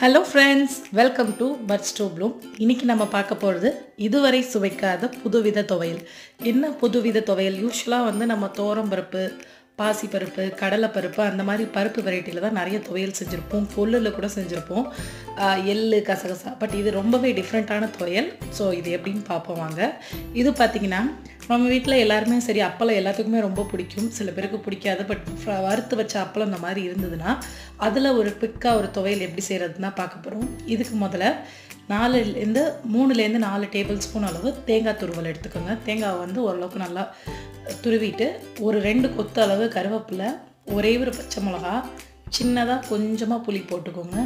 Hello friends welcome to bud to bloom இன்னைக்கு நம்ம பார்க்க போகிறது இதுவரை சுவைக்காத புதுவித துவையல். என்ன புதுவித துவையல்? யூஸ்வலாக வந்து நம்ம தோரம்பருப்பு பாசிப்பருப்பு கடலைப்பருப்பு அந்த மாதிரி பருப்பு வெரைட்டியில் தான் நிறைய துவையல் செஞ்சுருப்போம். கொல்லில் கூட செஞ்சுருப்போம். எள்ளு கசகசா. பட் இது ரொம்பவே டிஃப்ரெண்ட்டான துவையல். ஸோ இது எப்படின்னு பார்ப்போம் வாங்க. இது பார்த்திங்கன்னா நம்ம வீட்டில் எல்லாருமே சரி அப்பளம் எல்லாத்துக்குமே ரொம்ப பிடிக்கும். சில பேருக்கு பிடிக்காது. பட் வறுத்து வச்ச அப்பளம் இந்த மாதிரி இருந்ததுன்னா அதில் ஒரு பிக்காக ஒரு துவையல் எப்படி செய்கிறதுனா பார்க்க போகிறோம் இதுக்கு முதல்ல நாலுலேருந்து மூணுலேருந்து நாலு டேபிள் ஸ்பூன் அளவு தேங்காய் துருவல் எடுத்துக்கோங்க. தேங்காய் வந்து ஓரளவுக்கு நல்லா துருவிட்டு ஒரு ரெண்டு கொத்து அளவு கருவேப்பிலை ஒரே ஒரு பச்சை மிளகா சின்னதாக கொஞ்சமாக புளி போட்டுக்கோங்க.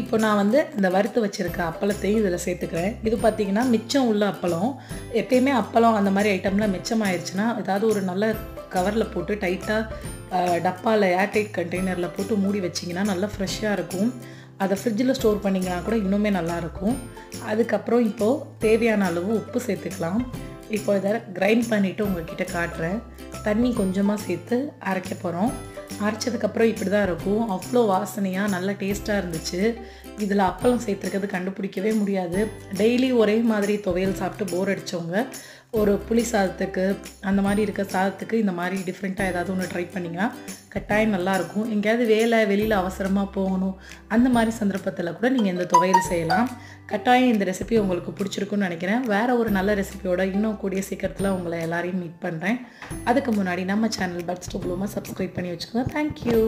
இப்போ நான் வந்து இந்த வறுத்து வச்சுருக்க அப்பளத்தையும் இதில் சேர்த்துக்கிறேன். இது பார்த்திங்கன்னா மிச்சம் உள்ள அப்பளம். எப்பயுமே அப்பளம் அந்த மாதிரி ஐட்டம்லாம் மிச்சம் ஆயிடுச்சுன்னா ஏதாவது ஒரு நல்ல கவரில் போட்டு டைட்டாக டப்பாவில் ஏர்டைட் கண்டெய்னரில் போட்டு மூடி வச்சிங்கன்னா நல்லா ஃப்ரெஷ்ஷாக இருக்கும். அதை ஃப்ரிட்ஜில் ஸ்டோர் பண்ணிங்கன்னா கூட இன்னுமே நல்லாயிருக்கும் அதுக்கப்புறம் இப்போது தேவையான அளவு உப்பு சேர்த்துக்கலாம். இப்போ இதை கிரைண்ட் பண்ணிவிட்டு உங்கள்கிட்ட காட்டுறேன். தண்ணி கொஞ்சமாக சேர்த்து அரைக்க போகிறோம் அரைச்சதுக்கப்புறம் இப்படி தான் இருக்கும். அவ்வளோ வாசனையாக நல்லா டேஸ்ட்டாக இருந்துச்சு. இதில் அப்பளம் சேர்த்துருக்கிறது கண்டுபிடிக்கவே முடியாது. டெய்லி ஒரே மாதிரி துவையல் சாப்பிட்டு போர் அடித்தவங்க ஒரு புளி சாதத்துக்கு அந்த மாதிரி இருக்க சாதத்துக்கு இந்த மாதிரி டிஃப்ரெண்ட்டாக ஏதாவது ஒன்று ட்ரை பண்ணிங்கன்னா கட்டாயம் நல்லாயிருக்கும் எங்கேயாவது வேலை வெளியில் அவசரமாக போகணும் அந்த மாதிரி சந்தர்ப்பத்தில் கூட நீங்கள் இந்த துவையல் செய்யலாம். கட்டாயம் இந்த ரெசிபி உங்களுக்கு பிடிச்சிருக்குன்னு நினைக்கிறேன். வேறு ஒரு நல்ல ரெசிபியோட இன்னும் கூடிய சீக்கிரத்தில் உங்களை எல்லாரையும் மீட் பண்ணுறேன் அதுக்கு முன்னாடி நம்ம சேனல் பட்ஸ் டு சப்ஸ்கிரைப் பண்ணி வச்சுக்கோங்க. தேங்க்யூ